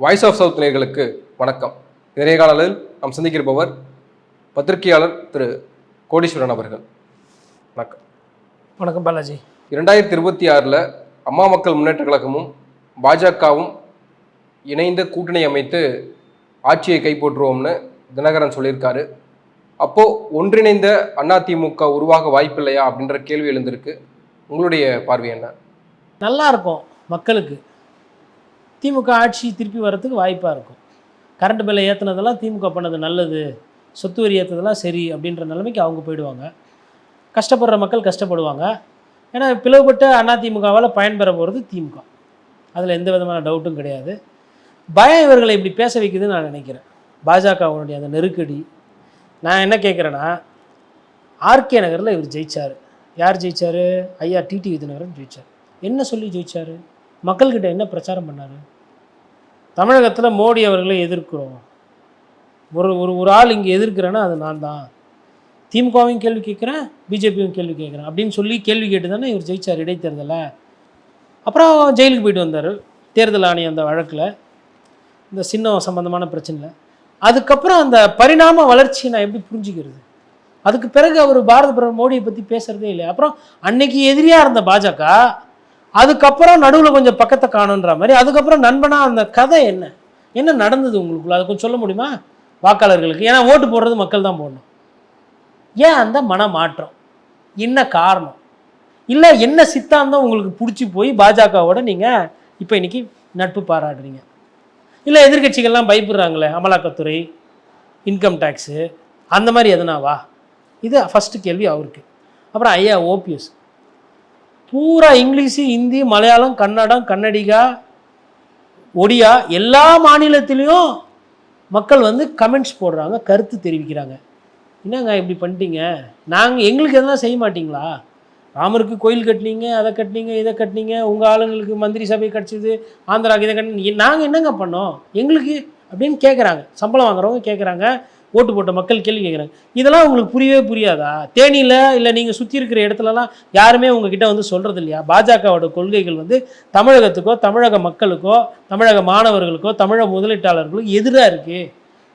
Voice of south நேயர்களுக்கு வணக்கம். நிறைய காலையில் நாம் சந்திக்கிருப்பவர் பத்திரிகையாளர் திரு. கோடீஸ்வரன் அவர்கள். வணக்கம். வணக்கம் பாலாஜி. இரண்டாயிரத்தி இருபத்தி ஆறில் அம்மா மக்கள் முன்னேற்ற கழகமும் பாஜகவும் இணைந்து கூட்டணி அமைத்து ஆட்சியை கைப்பற்றுவோம்னு தினகரன் சொல்லியிருக்காரு. அப்போது ஒன்றிணைந்த அதிமுக உருவாக வாய்ப்பில்லையா அப்படின்ற கேள்வி எழுந்திருக்கு. உங்களுடைய பார்வை என்ன? நல்லா இருக்கும் மக்களுக்கு. திமுக ஆட்சி திருப்பி வர்றதுக்கு வாய்ப்பாக இருக்கும். கரண்ட் பில்லை ஏற்றுனதெல்லாம் திமுக பண்ணது நல்லது சொத்து வரி ஏற்றதெல்லாம் சரி அப்படின்ற நிலைமைக்கு அவங்க போயிடுவாங்க. கஷ்டப்படுற மக்கள் கஷ்டப்படுவாங்க. ஏன்னா பிளவுபட்ட அதிமுகவால் பயன்பெற போகிறது திமுக. அதில் எந்த விதமான டவுட்டும் கிடையாது. பயம் இவர்களை இப்படி பேச வைக்குதுன்னு நான் நினைக்கிறேன். பாஜகவுடைய அந்த நெருக்கடி. நான் என்ன கேட்குறேன்னா ஆர்கே நகரில் இவர் ஜெயிச்சார். யார் ஜெயிச்சார்? ஐயா டிடி விதிநகரன் ஜெயிச்சார். என்ன சொல்லி ஜெயித்தார் மக்கள்கிட்ட என்ன பிரச்சாரம் பண்ணார்? தமிழகத்தில் மோடி அவர்களை எதிர்க்கிறோம். ஒரு ஒரு ஒரு ஆள் இங்கே எதிர்க்கிறேன்னா அது நான் தான். திமுகவையும் கேள்வி கேட்குறேன் பிஜேபியும் கேள்வி கேட்குறேன் அப்படின்னு சொல்லி கேள்வி கேட்டு தானே இவர் ஜெயிச்சார் இடைத்தேர்தலை அப்புறம் ஜெயிலுக்கு போயிட்டு வந்தார் தேர்தல் ஆணையம் அந்த வழக்கில். இந்த சின்னம் சம்பந்தமான பிரச்சனையில். அதுக்கப்புறம் அந்த பரிணாம வளர்ச்சியை நான் எப்படி புரிஞ்சுக்கிறது? அதுக்கு பிறகு அவர் பாரத பிரதமர் மோடியை பற்றி பேசுகிறதே இல்லை அப்புறம் அன்னைக்கு எதிரியாக இருந்த பாஜக அதுக்கப்புறம் நடுவில் கொஞ்சம் பக்கத்தை காணுன்ற மாதிரி அதுக்கப்புறம் நண்பனா அந்த கதை என்ன? என்ன நடந்தது உங்களுக்குள்ள? அதை கொஞ்சம் சொல்ல முடியுமா? வாக்காளர்களுக்கு. ஏன்னா ஓட்டு போடுறது மக்கள் தான் போடணும். ஏன் அந்த மன மாற்றம் என்ன காரணம்? இல்லை என்ன சித்தாந்தம் உங்களுக்கு பிடிச்சி போய் பாஜகவோட நீங்கள் இப்போ இன்னைக்கு நட்பு பாராடுறீங்க இல்லை எதிர்க்கட்சிகள்லாம் பயப்படுறாங்களே அமலாக்கத்துறை இன்கம் டேக்ஸு அந்த மாதிரி எதனாவா? இது ஃபஸ்ட்டு கேள்வி அவருக்கு. அப்புறம் ஐயா ஓபிஎஸ் பூரா இங்கிலீஷு ஹிந்தி மலையாளம் கன்னடம் கன்னடிகா ஒடியா எல்லா மாநிலத்திலையும் மக்கள் வந்து கமெண்ட்ஸ் போடுறாங்க கருத்து தெரிவிக்கிறாங்க. என்னங்க இப்படி பண்ணிட்டீங்க? நாங்கள் எங்களுக்கு எதனா செய்ய மாட்டிங்களா? ராமருக்கு கோயில் கட்டினீங்க அதை கட்டினீங்க இதை கட்டினீங்க உங்கள் ஆளுங்களுக்கு மந்திரி சபை கிடச்சிது ஆந்திராவுக்கு இதை கட்டினீங்க. நாங்கள் என்னங்க பண்ணோம்? எங்களுக்கு அப்படின்னு கேட்குறாங்க சம்பளம் வாங்குறவங்க கேட்குறாங்க ஓட்டு போட்ட மக்கள் கேள்வி கேட்குறாங்க. இதெல்லாம் உங்களுக்கு புரியவே புரியாதா? தேனியில் இல்லை நீங்கள் சுற்றி இருக்கிற இடத்துலலாம் யாருமே உங்ககிட்ட வந்து சொல்கிறது இல்லையா பாஜகவோட கொள்கைகள் வந்து தமிழகத்துக்கோ தமிழக மக்களுக்கோ தமிழக மாணவர்களுக்கோ தமிழக முதலீட்டாளர்களுக்கோ எதிராக இருக்குது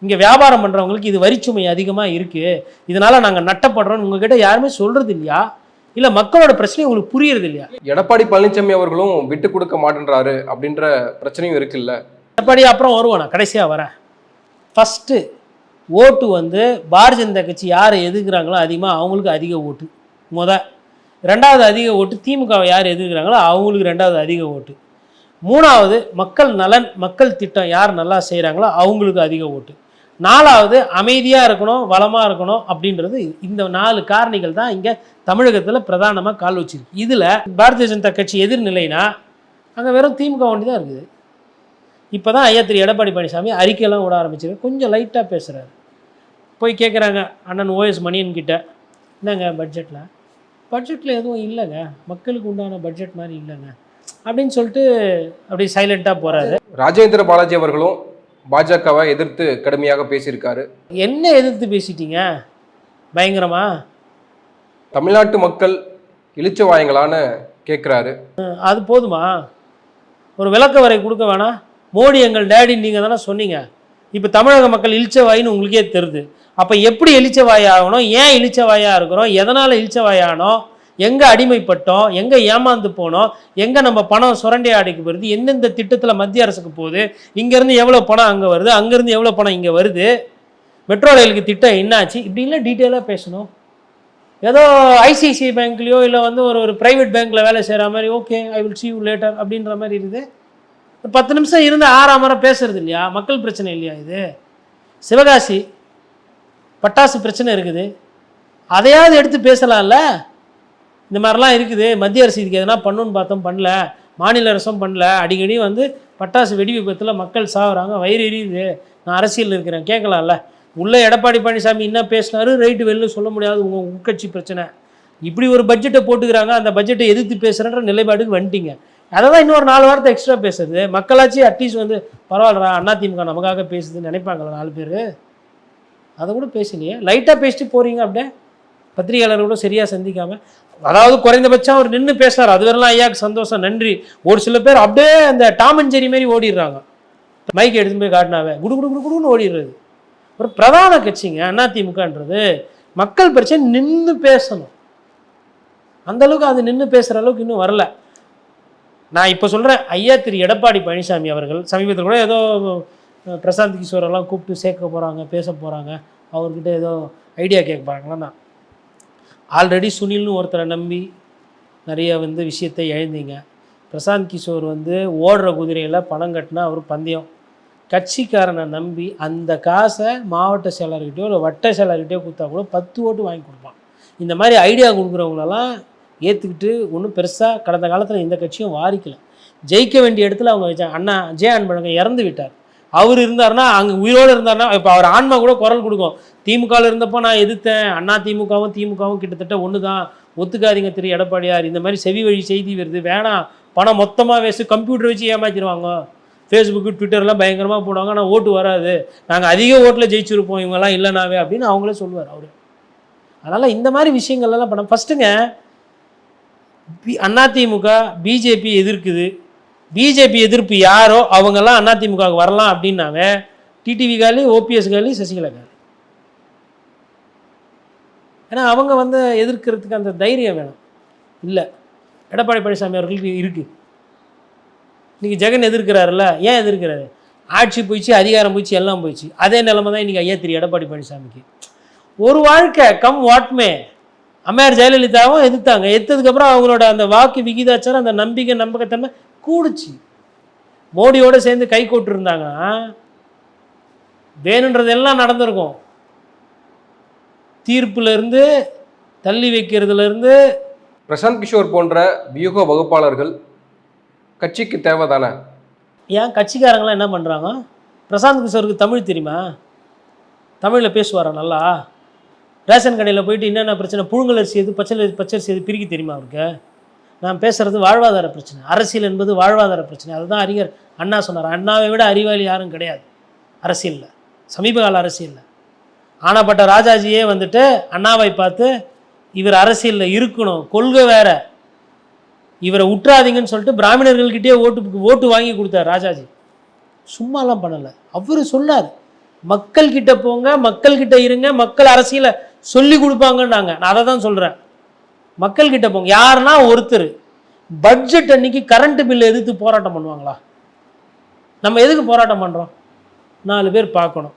இங்கே வியாபாரம் பண்ணுறவங்களுக்கு இது வரிச்சுமை அதிகமாக இருக்குது இதனால் நாங்கள் நட்டப்படுறோம்னு உங்ககிட்ட யாருமே சொல்கிறது இல்லையா இல்லை மக்களோட பிரச்சனை உங்களுக்கு புரியறது இல்லையா எடப்பாடி பழனிசாமி அவர்களும் விட்டு கொடுக்க மாட்டேன்றாரு அப்படின்ற பிரச்சனையும் இருக்குல்ல. எடப்பாடி அப்புறம் வருவோம் நான் கடைசியாக வரேன் ஃபஸ்ட்டு ஓட்டு வந்து பாரதிய ஜனதா கட்சி யாரை எதிர்க்கிறாங்களோ அதிகமாக அவங்களுக்கு அதிக ஓட்டு. முத. ரெண்டாவது அதிக ஓட்டு திமுகவை யார் எதிர்க்கிறாங்களோ அவங்களுக்கு ரெண்டாவது அதிக ஓட்டு. மூணாவது மக்கள் நலன் மக்கள் திட்டம் யார் நல்லா செய்கிறாங்களோ அவங்களுக்கு அதிக ஓட்டு. நாலாவது அமைதியாக இருக்கணும் வளமாக இருக்கணும் அப்படின்றது இந்த நாலு காரணிகள் தான் இங்கே தமிழகத்தில் பிரதானமாக கால் வச்சிருக்கு. இதில் பாரதிய ஜனதா கட்சி எதிர்நிலைனா அங்கே வெறும் திமுக ஒண்டி தான் இருக்குது. இப்போ தான் ஐயா திரு எடப்பாடி பழனிசாமி அறிக்கையெல்லாம் விட ஆரம்பிச்சிருக்கு கொஞ்சம் லைட்டாக பேசுகிறாரு போய் கேட்குறாங்க அண்ணன் ஓஎஸ் மணியன் கிட்ட. என்னங்க பட்ஜெட்டில் பட்ஜெட்டில் எதுவும் இல்லைங்க. மக்களுக்கு உண்டான பட்ஜெட் மாதிரி இல்லைங்க. அப்படின்னு சொல்லிட்டு அப்படி சைலண்ட்டாக போகிறாரு ராஜேந்திர பாலாஜி அவர்களும் பாஜகவை எதிர்த்து கடுமையாக பேசியிருக்காரு. என்ன எதிர்த்து பேசிட்டீங்க? பயங்கரமா? தமிழ்நாட்டு மக்கள் இளிச்சவாயங்களான்னு கேட்குறாரு அது போதுமா? ஒரு விளக்க வரை கொடுக்க வேணாம். மோடி எங்கள் டேடி நீங்கள் தானே சொன்னீங்க. இப்போ தமிழக மக்கள் இழிச்சவாயின்னு உங்களுக்கே தெரியுது அப்போ எப்படி இளிச்சவாய் ஆகணும்? ஏன் இழிச்சவாயாக இருக்கிறோம்? எதனால் இளிச்சவாயானோம் எங்கே அடிமைப்பட்டோம்? எங்கே ஏமாந்து போனோம்? எங்கே நம்ம பணம் சுரண்டி ஆடைக்கு வருது? எந்தெந்த திட்டத்தில் மத்திய அரசுக்கு போகுது? இங்கேருந்து எவ்வளோ பணம் அங்கே வருது? அங்கேருந்து எவ்வளோ பணம் இங்கே வருது? மெட்ரோ ரயிலுக்கு திட்டம் என்னாச்சு? இப்படிலாம் டீட்டெயிலாக பேசணும். ஏதோ ஐசிஐசிஐ பேங்க்லேயோ இல்லை வந்து ஒரு ஒரு ப்ரைவேட் பேங்க்கில் வேலை செய்கிற மாதிரி okay I will see you later அப்படின்ற மாதிரி இருக்குது. பத்து நிமிஷம் இருந்து ஆறாம் முறை பேசுறது இல்லையா? மக்கள் பிரச்சனை இல்லையா இது? சிவகாசி பட்டாசு பிரச்சனை இருக்குது. அதையாவது எடுத்து பேசலாம்ல? இந்த மாதிரிலாம் இருக்குது. மத்திய அரசு இதுக்கு எதனா பண்ணுன்னு பார்த்தோம் பண்ணல. மாநில அரசும் பண்ணல. அடிக்கடி வந்து பட்டாசு வெடி விபத்தில் மக்கள் சாகுறாங்க வயிறு எரியுது. நான் அரசியல் இருக்கிறேன். கேட்கலாம்ல? உள்ளே எடப்பாடி பழனிசாமி என்ன பேசினாரு? ரைட்டு வெளில சொல்ல முடியாது. உங்கள் உட்கட்சி பிரச்சனை. இப்படி ஒரு பட்ஜெட்டை போட்டுக்கிறாங்க. அந்த பட்ஜெட்டை எதிர்த்து பேசுகிறன்ற நிலைப்பாடுக்கு வந்துட்டீங்க. அதை தான் இன்னொரு நாலு வாரத்தை எக்ஸ்ட்ரா பேசுறது மக்களாச்சு அட்லீஸ்ட் வந்து பரவாயில்லடா அண்ணா திமுக நமக்காக பேசுதுன்னு நினைப்பாங்களா நாலு பேர். அதை கூட பேசலையே லைட்டாக பேசிட்டு போகிறீங்க அப்படியே. பத்திரிகையாளர் கூட சரியாக சந்திக்காம. அதாவது குறைந்தபட்சம் அவர் நின்று பேசுறாரு. அது வரலாம் ஐயாக்கு சந்தோஷம் நன்றி. ஒரு சில பேர் அப்படியே அந்த டாம் அண்ட் ஜெரி மாதிரி ஓடிடுறாங்க. மைக் எடுத்துன்னு போய் காட்டினாவே. குடு குடு குடு குடுன்னு ஓடிடுறது. ஒரு பிரதான கட்சிங்க அதிமுகன்றது மக்கள் பிரச்சனை நின்று பேசணும். அந்த அளவுக்கு அது நின்று பேசுகிற அளவுக்கு இன்னும் வரல. நான் இப்போ சொல்கிறேன் ஐயா திரு எடப்பாடி பழனிசாமி அவர்கள் சமீபத்தில் கூட ஏதோ பிரசாந்த் கிஷோர் எல்லாம் கூப்பிட்டு சேர்க்க போகிறாங்க பேச போகிறாங்க அவர்கிட்ட ஏதோ ஐடியா கேட்க போகிறாங்களா ஆல்ரெடி சுனில்னு ஒருத்தரை நம்பி நிறைய வந்து விஷயத்தை எழுந்தீங்க. பிரசாந்த் கிஷோர் வந்து ஓடுற குதிரையில் பணம் கட்டினா அவர் பந்தயம். கட்சிக்காரனை நம்பி அந்த காசை மாவட்ட செயலர்கிட்டயோ இல்லை வட்ட செயலர்கிட்டயோ கொடுத்தா கூட பத்து ஓட்டு வாங்கி கொடுப்பான். இந்த மாதிரி ஐடியா கொடுக்குறவங்களெல்லாம் ஏற்றுக்கிட்டு ஒன்றும் பெருசாக கடந்த காலத்தில் எந்த கட்சியும் வாரிக்கல. ஜெயிக்க வேண்டிய இடத்துல அவங்க வச்சாங்க அண்ணா ஜே அன்பழகன் இறந்து விட்டார். அவர் இருந்தாருன்னா அங்கே உயிரோடு இருந்தாருன்னா இப்போ அவர் ஆன்மா கூட குரல் கொடுக்கும். திமுகவில் இருந்தப்போ நான் எதிர்த்தேன். அண்ணா திமுகவும் திமுகவும் கிட்டத்தட்ட ஒன்று தான் ஒத்துக்காதீங்க திரு எடப்பாடியார். இந்த மாதிரி செவி வழி செய்தி வருது. வேணாம். பணம் மொத்தமாக வேஸ்ட்டு. கம்ப்யூட்டர் வச்சு ஏமாற்றிடுவாங்க ஃபேஸ்புக்கு ட்விட்டர்லாம் பயங்கரமாக போடுவாங்க. ஆனால் ஓட்டு வராது. நாங்கள் அதிக ஓட்டில் ஜெயிச்சிருப்போம். இவங்கெல்லாம் இல்லைனாவே அப்படின்னு அவங்களே சொல்லுவார் அவர். அதனால் இந்த மாதிரி விஷயங்கள்லாம் பண்ண ஃபஸ்ட்டுங்க பி அதிமுக பிஜேபி எதிர்க்குது. பிஜேபி எதிர்ப்பு யாரோ அவங்கெல்லாம் அதிமுகவுக்கு வரலாம் அப்படின்னாவே டிடிவி காலி ஓபிஎஸ் காலி சசிகலா காலி. ஏன்னா அவங்க வந்து எதிர்க்கிறதுக்கு அந்த தைரியம் வேணும். இல்லை. எடப்பாடி பழனிசாமி அவர்களுக்கு இருக்குது இன்றைக்கி ஜெகன் எதிர்க்கிறாருல்ல ஏன் எதிர்க்கிறாரு? ஆட்சி போயிடுச்சு அதிகாரம் போயிடுச்சு எல்லாம் போயிடுச்சு. அதே நிலமை தான் இன்றைக்கி ஐயா திரு எடப்பாடி பழனிசாமிக்கு. ஒரு வாழ்க்கை கம் வாட்மே. அம்மையார் ஜெயலலிதாவும் எதிர்த்தாங்க. எத்ததுக்கப்புறம் அவங்களோட அந்த வாக்கு விகிதாச்சாரம் அந்த நம்பிக்கை நம்பகத்தன்மை கூடுச்சு. மோடியோட சேர்ந்து கை கோட்டு இருந்தாங்கன்னா வேணுன்றதெல்லாம் நடந்திருக்கும். தீர்ப்புல இருந்து தள்ளி வைக்கிறதுல இருந்து பிரசாந்த் கிஷோர் போன்ற வியூக வகுப்பாளர்கள் கட்சிக்கு தேவைதானே? ஏன் கட்சிக்காரங்களாம் என்ன பண்ணுறாங்க பிரசாந்த் கிஷோருக்கு தமிழ் தெரியுமா? தமிழில் பேசுவாரா நல்லா? ரேஷன் கடையில் போயிட்டு என்னென்ன பிரச்சனை? புழுங்கல் அரிசி எது பச்சை பச்சரிசி எது பிரிக்க தெரியுமா அவருக்கு? நான் பேசுகிறது வாழ்வாதார பிரச்சனை. அரசியல் என்பது வாழ்வாதார பிரச்சனை. அதுதான் அறிஞர் அண்ணா சொன்னார். அண்ணாவை விட அறிவாளி யாரும் கிடையாது. அரசியலில். சமீப கால அரசியலில். ஆனப்பட்ட ராஜாஜியே வந்துட்டு அண்ணாவை பார்த்து இவர் அரசியலில் இருக்கணும். கொள்கை வேற. இவரை உற்றாதீங்கன்னு சொல்லிட்டு பிராமணர்கள்கிட்டயே ஓட்டு ஓட்டு வாங்கி கொடுத்தார் ராஜாஜி. சும்மாலாம் பண்ணலை. அவர் சொன்னார் மக்கள்கிட்ட போங்க மக்கள்கிட்ட இருங்க மக்கள் அரசியலை சொல்லி கொடுப்பாங்கன்னாங்க நான் அதை தான் சொல்கிறேன் மக்கள்கிட்ட போங்க. யாருன்னா ஒருத்தர். பட்ஜெட் அன்னைக்கு கரண்ட் பில் எதிர்த்து போராட்டம் பண்ணுவாங்களா? நம்ம எதுக்கு போராட்டம் பண்ணுறோம் நாலு பேர் பார்க்கணும்.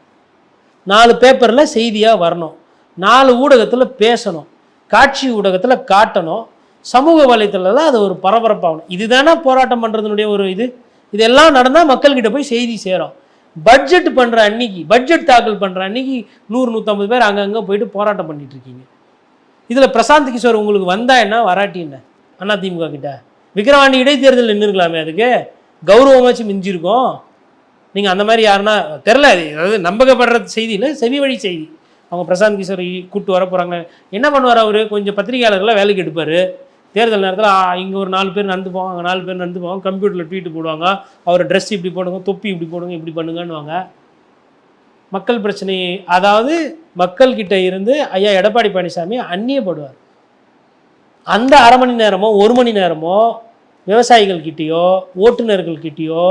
நாலு பேப்பரில் செய்தியாக வரணும். நாலு ஊடகத்தில் பேசணும். காட்சி ஊடகத்தில் காட்டணும். சமூக வலைத்தளத்தில் அது ஒரு பரபரப்பாகணும். இதுதானே போராட்டம் பண்ணுறதுனுடைய ஒரு இது? இதெல்லாம் நடந்தால் மக்கள்கிட்ட போய் செய்தி சேரும். பட்ஜெட் பண்ணுற அன்னைக்கு பட்ஜெட் தாக்கல் பண்ணுற அன்னைக்கு நூறு நூற்றம்பது பேர் அங்கங்கே போயிட்டு போராட்டம் பண்ணிட்டு இருக்கீங்க. இதில் பிரசாந்த் கிஷோர் உங்களுக்கு வந்தா என்ன? வராட்டி என்ன? அதிமுக கிட்ட. விக்ரவாண்டி இடைத்தேர்தல் நின்றுக்கலாமே அதுக்கு. கௌரவமாச்சும் மிஞ்சிருக்கும். நீங்கள் அந்த மாதிரி யாருன்னா தெரில அது அதாவது நம்பகப்படுற செய்தி இல்லை செவி வழி செய்தி. அவங்க பிரசாந்த் கிஷோர் கூப்பிட்டு வர போகிறாங்க என்ன பண்ணுவார் அவர்? கொஞ்சம் பத்திரிகையாளர்களாக வேலைக்கு எடுப்பார். தேர்தல் நேரத்தில் இங்கே ஒரு நாலு பேர் நடந்து போவாங்க அங்கே நாலு பேர் நடந்து போவாங்க. கம்ப்யூட்டரில் ட்வீட் போடுவாங்க. அவர் ட்ரெஸ் இப்படி போடுங்க தொப்பி இப்படி போடுங்க இப்படி பண்ணுங்கன்னுவாங்க. மக்கள் பிரச்சனை அதாவது மக்கள்கிட்ட இருந்து ஐயா எடப்பாடி பழனிசாமி அந்நியப்படுவார். அந்த அரை மணி நேரமோ ஒரு மணி நேரமோ விவசாயிகள்கிட்டேயோ ஓட்டுநர்கள்கிட்டயோ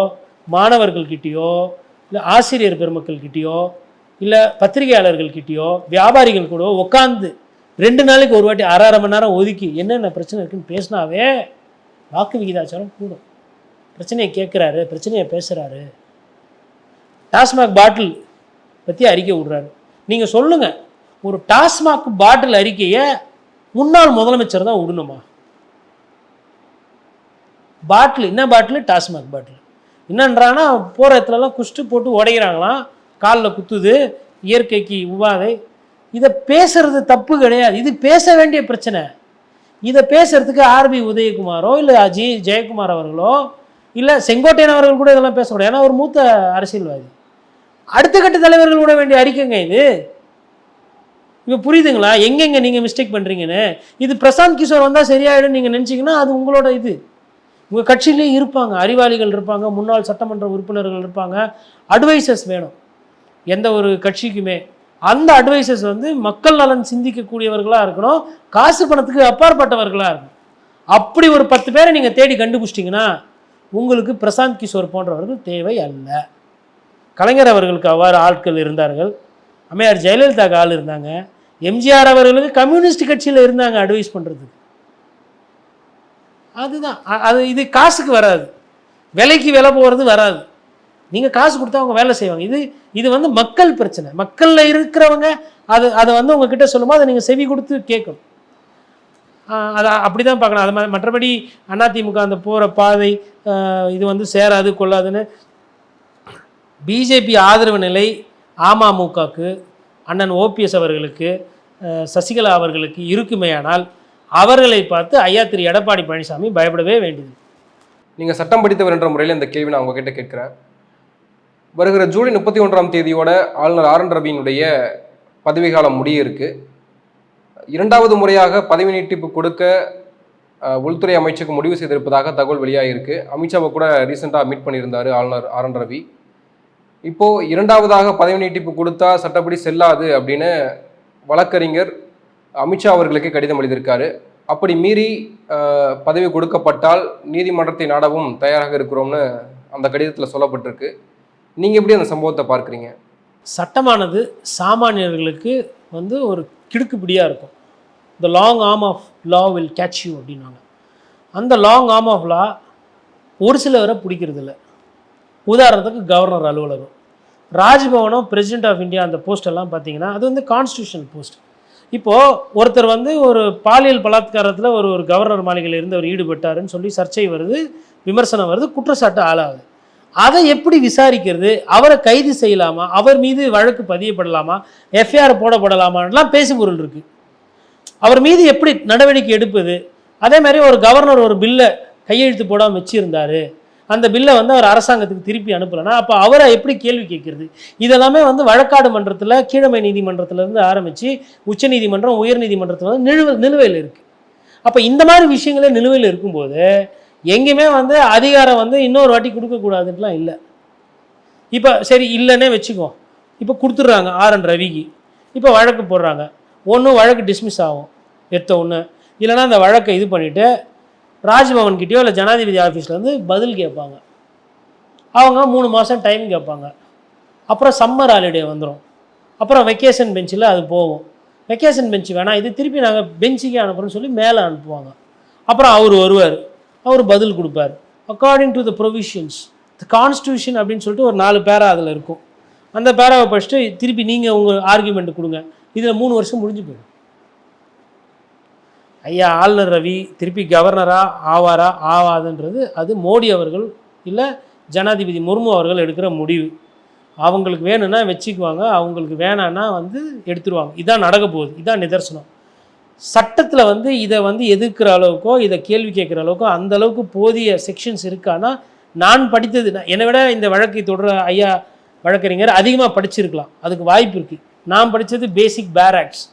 மாணவர்கள்கிட்டயோ இல்லை ஆசிரியர் பெருமக்கள்கிட்டயோ இல்லை பத்திரிகையாளர்கள்கிட்டயோ வியாபாரிகள் கூட உட்காந்து ரெண்டு நாளைக்கு ஒரு வாட்டி அரை அரை மணி நேரம் ஒதுக்கி என்னென்ன பிரச்சனை இருக்குன்னு பேசினாவே வாக்கு விகிதாச்சாரம் கூடும். பிரச்சனையை கேட்குறாரு பிரச்சனையை பேசுகிறாரு டாஸ்மாக் பாட்டில் பற்றி அறிக்கை விடுறாரு. நீங்கள் சொல்லுங்கள் ஒரு டாஸ்மாக் பாட்டில் அறிக்கையை முன்னாள் முதலமைச்சர் தான் விடணுமா? பாட்டில் என்ன பாட்டில்? டாஸ்மாக் பாட்டில். என்னன்றான்னா போகிற இடத்துலலாம் குஷ்டு போட்டு உடையிறாங்களாம் காலில் குத்துது இயற்கைக்கு உபாதை. இதை பேசுறது தப்பு கிடையாது. இது பேச வேண்டிய பிரச்சனை. இதை பேசுறதுக்கு ஆர்பி உதயகுமாரோ இல்லை அஜி ஜெயக்குமார் அவர்களோ இல்லை செங்கோட்டையன் அவர்கள் கூட இதெல்லாம் பேசக்கூடாது ஏன்னா ஒரு மூத்த அரசியல்வாதி. அடுத்த கட்ட தலைவர்கள் கூட வேண்டிய அறிக்கைங்க இது. இப்போ புரியுதுங்களா? எங்கெங்கே நீங்கள் மிஸ்டேக் பண்ணுறீங்கன்னு இது பிரசாந்த் கிஷோர் வந்தால் சரியாயிடும் நீங்கள் நினச்சிங்கன்னா அது உங்களோட இது. உங்கள் கட்சியிலே இருப்பாங்க. அறிவாளிகள் இருப்பாங்க. முன்னாள் சட்டமன்ற உறுப்பினர்கள் இருப்பாங்க. அட்வைசர்ஸ் வேணும். எந்த ஒரு கட்சிக்குமே. அந்த அட்வைசர்ஸ் வந்து மக்கள் நலன் சிந்திக்கக்கூடியவர்களாக இருக்கணும். காசு பணத்துக்கு அப்பாற்பட்டவர்களாக இருக்கணும். அப்படி ஒரு பத்து பேரை நீங்கள் தேடி கண்டுபிடிச்சிட்டிங்கன்னா உங்களுக்கு பிரசாந்த் கிஷோர் போன்றவர்கள் தேவை அல்ல. கலைஞர் அவர்களுக்கு அவ்வாறு ஆட்கள் இருந்தார்கள். அம்மையார் ஜெயலலிதாக்கு ஆள் இருந்தாங்க. எம்ஜிஆர் அவர்களுக்கு கம்யூனிஸ்ட் கட்சியில் இருந்தாங்க அட்வைஸ் பண்ணுறதுக்கு அதுதான். அது இது காசுக்கு வராது. விலைக்கு விலை போகிறது வராது. நீங்கள் காசு கொடுத்தா அவங்க வேலை செய்வாங்க. இது இது வந்து மக்கள் பிரச்சனை. மக்களில் இருக்கிறவங்க அது அதை வந்து உங்ககிட்ட சொல்லும்போது அதை நீங்கள் செவி கொடுத்து கேட்கணும். ஆஹ் அதை அப்படி தான் பார்க்கணும். அது மாதிரி மற்றபடி அதிமுக அந்த போகிற பாதை இது வந்து சேராது கொள்ளாதுன்னு. பிஜேபி ஆதரவு நிலை அமமுகக்கு அண்ணன் ஓபிஎஸ் அவர்களுக்கு சசிகலா அவர்களுக்கு இருக்குமேயானால் அவர்களை பார்த்து ஐயா திரு எடப்பாடி பழனிசாமி பயப்படவே வேண்டியது நீங்கள் சட்டம் படித்தவர் என்ற முறையில் இந்த கேள்வி நான் உங்ககிட்ட கேட்குறேன். வருகிற ஜூலை முப்பத்தி ஒன்றாம் தேதியோட ஆளுநர் ஆர் என் ரவியினுடைய பதவிக்காலம் முடிய இருக்கு இரண்டாவது முறையாக பதவி நீட்டிப்பு கொடுக்க உள்துறை அமைச்சுக்கு முடிவு செய்திருப்பதாக தகவல் வெளியாகிருக்கு அமித்ஷாவை கூட ரீசெண்டாக மீட் பண்ணியிருந்தார் ஆளுநர் ஆர் என் ரவி. இப்போது இரண்டாவதாக பதவி நீட்டிப்பு கொடுத்தா சட்டப்படி செல்லாது அப்படின்னு வழக்கறிஞர் அமித்ஷா அவர்களுக்கு கடிதம் எழுதியிருக்காரு. அப்படி மீறி பதவி கொடுக்கப்பட்டால் நீதிமன்றத்தை நாடவும் தயாராக இருக்கிறோம்னு அந்த கடிதத்தில் சொல்லப்பட்டிருக்கு. நீங்கள் எப்படி அந்த சம்பவத்தை பார்க்குறீங்க? சட்டமானது சாமானியர்களுக்கு வந்து ஒரு கிடுக்குப்பிடியாக இருக்கும். The long arm of law will catch you அப்படின்னாங்க அந்த லாங் ஆர்ம் ஆஃப் லா ஒரு சிலவரை பிடிக்கிறது இல்லை உதாரணத்துக்கு கவர்னர் அலுவலகம். ராஜ்பவனம் பிரசிடென்ட் ஆஃப் இந்தியா அந்த போஸ்டெல்லாம் பார்த்தீங்கன்னா அது வந்து கான்ஸ்டியூஷனல் போஸ்ட் இப்போது ஒருத்தர் வந்து ஒரு பாலியல் பலாத்காரத்தில் ஒரு ஒரு கவர்னர் மாளிகையில் இருந்து அவர் ஈடுபட்டாருன்னு சொல்லி சர்ச்சை வருது விமர்சனம் வருது குற்றச்சாட்டு ஆளாகுது. அதை எப்படி விசாரிக்கிறது? அவரை கைது செய்யலாமா? அவர் மீது வழக்கு பதியப்படலாமா? எஃப்ஐஆர் போடப்படலாமான்லாம் பேசு பொருள் இருக்கு. அவர் மீது எப்படி நடவடிக்கை எடுப்பது? அதே மாதிரி ஒரு கவர்னர் ஒரு பில்லை கையெழுத்து போடாமல் வச்சிருந்தார். அந்த பில்லை வந்து அவர் அரசாங்கத்துக்கு திருப்பி அனுப்பலைன்னா அப்போ அவரை எப்படி கேள்வி கேட்கறது? இதெல்லாமே வந்து வழக்காடு மன்றத்தில் கீழமை நீதிமன்றத்திலேருந்து ஆரம்பித்து உச்சநீதிமன்றம் உயர்நீதிமன்றத்தில் வந்து நிலுவ நிலுவையில் இருக்குது அப்போ இந்த மாதிரி விஷயங்களே நிலுவையில் இருக்கும்போது எங்கேயுமே வந்து அதிகாரம் வந்து இன்னொரு வாட்டி கொடுக்கக்கூடாதுன்ட்டுலாம் இல்லை. இப்போ சரி இல்லைன்னே வச்சுக்கோ. இப்போ கொடுத்துட்றாங்க ஆர் என் ரவிக்கு. இப்போ வழக்கு போடுறாங்க. ஒன்று வழக்கு டிஸ்மிஸ் ஆகும். எடுத்த ஒன்று இல்லைன்னா அந்த வழக்கை இது பண்ணிவிட்டு ராஜ்பவன்கிட்டயோ இல்லை ஜனாதிபதி ஆஃபீஸ்லேருந்து பதில் கேட்பாங்க. அவங்க மூணு மாதம் டைம் கேட்பாங்க. அப்புறம் சம்மர் ஹாலிடே வந்துடும் அப்புறம் வெக்கேஷன் பெஞ்சில் அது போகும். வெக்கேஷன் பெஞ்ச் வேணாம். இது திருப்பி நாங்கள் பெஞ்சுக்கே அனுப்புகிறோம்னு சொல்லி மேலே அனுப்புவாங்க. அப்புறம் அவர் வருவார். அவர் பதில் கொடுப்பார். According to the provisions the constitution அப்படின்னு சொல்லிட்டு ஒரு நாலு பேரா அதில் இருக்கும். அந்த பேராவை படிச்சுட்டு திருப்பி நீங்கள் உங்கள் ஆர்கியூமெண்ட் கொடுங்க. இதில் மூணு வருஷம் முடிஞ்சு போயிடும். ஐயா ஆளுநர் ரவி திருப்பி கவர்னரா ஆவாரா? ஆவாதுன்றது அது மோடி அவர்கள் இல்லை ஜனாதிபதி முர்மு அவர்கள் எடுக்கிற முடிவு. அவங்களுக்கு வேணும்னா வச்சுக்குவாங்க அவங்களுக்கு வேணான்னா வந்து எடுத்துருவாங்க. இதான் நடக்க போகுது. இதான் நிதர்சனம். சட்டத்தில் வந்து இதை வந்து எதிர்க்கிற அளவுக்கோ இதை கேள்வி கேட்குற அளவுக்கோ அந்த அளவுக்கு போதிய செக்ஷன்ஸ் இருக்கானா நான் படித்தது என்னை விட இந்த வழக்கை தொடர ஐயா வழக்கறிஞர் அதிகமாக படிச்சிருக்கலாம். அதுக்கு வாய்ப்பு இருக்குது நான் படித்தது பேசிக் பேராக்ஸ்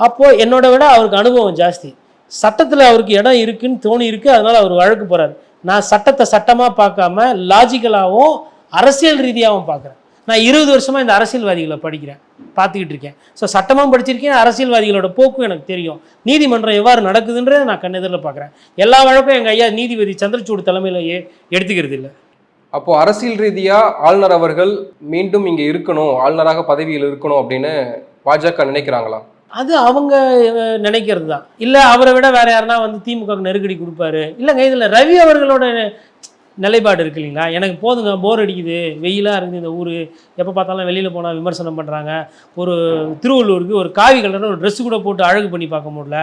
அப்போது என்னோட விட அவருக்கு அனுபவம் ஜாஸ்தி. சட்டத்தில் அவருக்கு இடம் இருக்குன்னு தோணி இருக்குது அதனால் அவர் வழக்கு போகிறார் நான் சட்டத்தை சட்டமாக பார்க்காம லாஜிக்கலாகவும் அரசியல் ரீதியாகவும் பார்க்குறேன். நான் இருபது வருஷமாக இந்த அரசியல்வாதிகளை படிக்கிறேன் பார்த்துக்கிட்டு இருக்கேன். ஸோ சட்டமும் படிச்சிருக்கேன் அரசியல்வாதிகளோட போக்கும் எனக்கு தெரியும். நீதிமன்றம் எவ்வாறு நடக்குதுன்றதை நான் கண்ணெதிரில் பார்க்குறேன். எல்லா வழக்கும் எங்கள் ஐயா நீதிபதி சந்திரசூட் தலைமையில் எடுத்துக்கிறது இல்லை. அப்போ அரசியல் ரீதியாக ஆளுநர் அவர்கள் மீண்டும் இங்கே இருக்கணும் ஆளுநராக பதவியில் இருக்கணும் அப்படின்னு பாஜக நினைக்கிறாங்களா? அது அவங்க நினைக்கிறது தான். இல்லை அவரை விட வேற யாருன்னா வந்து திமுக க்கு நெருக்கடி கொடுப்பாரு. இல்லைங்க இதில் ரவி அவர்களோட நிலைப்பாடு இருக்கு இல்லைங்களா? எனக்கு போதுங்க போர் அடிக்குது. வெயிலாக இருக்குது இந்த ஊர். எப்போ பார்த்தாலும் வெளியில் போனால் விமர்சனம் பண்ணுறாங்க ஒரு திருவள்ளூருக்கு ஒரு காவி கலரில் ஒரு ட்ரெஸ் கூட போட்டு அழகு பண்ணி பார்க்க முடியல.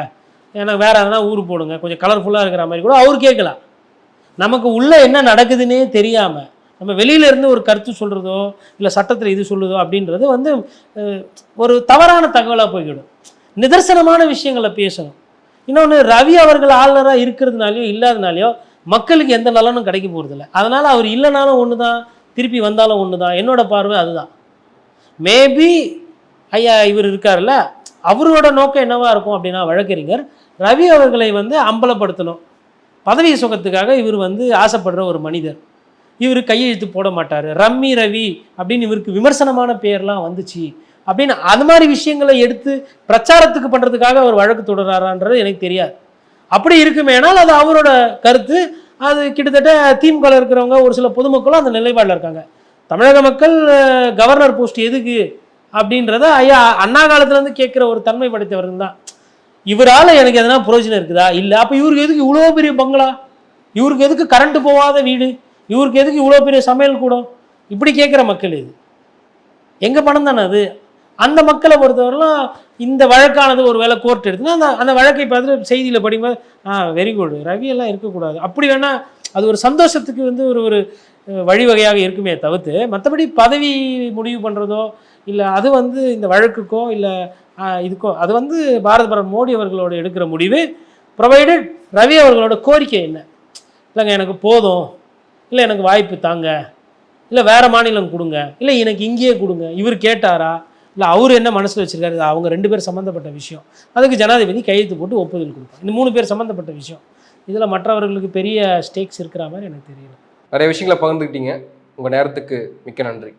எனக்கு வேறு எதனா ஊர் போடுங்க. கொஞ்சம் கலர்ஃபுல்லாக இருக்கிற மாதிரி கூட அவர் கேட்கலாம். நமக்கு உள்ளே என்ன நடக்குதுன்னே தெரியாமல் நம்ம வெளியில இருந்து ஒரு கருத்து சொல்கிறதோ இல்லை சட்டத்தில் இது சொல்லுதோ அப்படின்றது வந்து ஒரு தவறான தகவலாக போய்விடும் நிதர்சனமான விஷயங்களை பேசணும். இன்னொன்று ரவி அவர்கள் ஆளுநராக இருக்கிறதுனாலையோ இல்லாதனாலையோ மக்களுக்கு எந்த நலனும் கிடைக்க போகிறதில்ல அதனால் அவர் இல்லைனாலும் ஒன்று தான் திருப்பி வந்தாலும் ஒன்று தான் என்னோட பார்வை அதுதான். மேபி ஐயா இவர் இருக்கார்ல அவரோட நோக்கம் என்னவாக இருக்கும் அப்படின்னா வழக்கறிஞர் ரவி அவர்களை வந்து அம்பலப்படுத்தணும். பதவி சுகத்துக்காக இவர் வந்து ஆசைப்படுற ஒரு மனிதர். இவர் கையெழுத்து போட மாட்டார். ரம்மி ரவி அப்படின்னு இவருக்கு விமர்சனமான பேர்லாம் வந்துச்சு. அப்படின்னு அது மாதிரி விஷயங்களை எடுத்து பிரச்சாரத்துக்கு பண்ணுறதுக்காக அவர் வழக்கு தொடர்றாரான்றது எனக்கு தெரியாது. அப்படி இருக்குமேனால் அது அவரோட கருத்து. அது கிட்டத்தட்ட திமுகவில் இருக்கிறவங்க ஒரு சில பொதுமக்களும் அந்த நிலைப்பாடில் இருக்காங்க. தமிழக மக்கள் கவர்னர் போஸ்ட் எதுக்கு அப்படின்றத ஐயா அண்ணா காலத்துலேருந்து கேட்குற ஒரு தன்மை படைத்தவர்கள் தான் இவரால் எனக்கு எதனா பிரயோஜனம் இருக்குதா? இல்லை. அப்போ இவருக்கு எதுக்கு இவ்வளோ பெரிய பங்களா? இவருக்கு எதுக்கு கரண்ட்டு போகாத வீடு? இவருக்கு எதுக்கு இவ்வளோ பெரிய சமையல் கூடம்? இப்படி கேட்குற மக்கள் இது. எங்கள் பணம் தானே அது? அந்த மக்களை பொறுத்தவரைலாம் இந்த வழக்கானது ஒரு வேலை கோர்ட் எடுத்துன்னா அந்த அந்த வழக்கை பார்த்துட்டு செய்தியில் படிக்கும்போது ஆ வெரி குட் ரவி எல்லாம் இருக்கக்கூடாது. அப்படி வேணால் அது ஒரு சந்தோஷத்துக்கு வந்து ஒரு ஒரு வழிவகையாக இருக்குமே தவிர்த்து மற்றபடி பதவி முடிவு பண்ணுறதோ இல்லை அது வந்து இந்த வழக்குக்கோ இல்லை இதுக்கோ அது வந்து பாரத பிரதமர் மோடி அவர்களோட எடுக்கிற முடிவு. ப்ரொவைடட் ரவி அவர்களோட கோரிக்கை என்ன? இல்லைங்க எனக்கு போதும். இல்லை எனக்கு வாய்ப்பு தாங்க. இல்லை வேறு மாநிலம் கொடுங்க. இல்லை எனக்கு இங்கேயே கொடுங்க. இவர் கேட்டாரா? இல்லை அவர் என்ன மனசில் வச்சுருக்காரு? அவங்க ரெண்டு பேர் சம்மந்தப்பட்ட விஷயம். அதுக்கு ஜனாதிபதி கையெழுத்து போட்டு ஒப்புதல் கொடுப்பார். இந்த மூணு பேர் சம்மந்தப்பட்ட விஷயம். இதில் மற்றவர்களுக்கு பெரிய ஸ்டேக்ஸ் இருக்கிற மாதிரி எனக்கு தெரியல. நிறைய விஷயங்களை பகிர்ந்துக்கிட்டீங்க. உங்கள் நேரத்துக்கு மிக்க நன்றி.